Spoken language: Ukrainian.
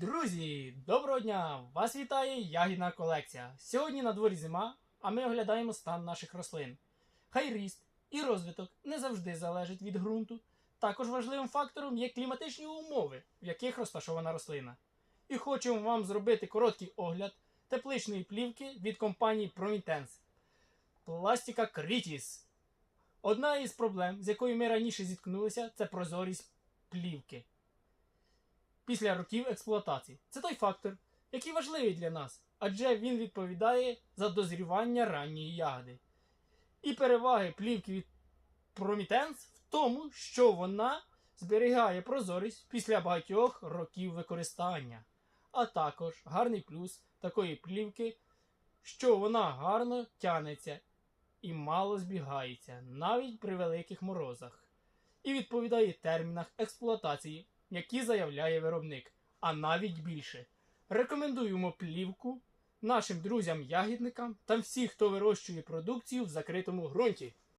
Друзі, доброго дня! Вас вітає ягідна колекція. Сьогодні на дворі зима, а ми оглядаємо стан наших рослин. Хай ріст і розвиток не завжди залежить від ґрунту. Також важливим фактором є кліматичні умови, в яких розташована рослина. І хочемо вам зробити короткий огляд тепличної плівки від компанії Promitens. Пластика Критіс. Одна із проблем, з якою ми раніше зіткнулися, це прозорість плівки після років експлуатації. Це той фактор, який важливий для нас, адже він відповідає за дозрівання ранньої ягоди. І переваги плівки від Promitens в тому, що вона зберігає прозорість після багатьох років використання. А також гарний плюс такої плівки, що вона гарно тянеться і мало збігається навіть при великих морозах. І відповідає термінах експлуатації, які заявляє виробник, а навіть більше. Рекомендуємо плівку нашим друзям-ягідникам та всіх, хто вирощує продукцію в закритому ґрунті.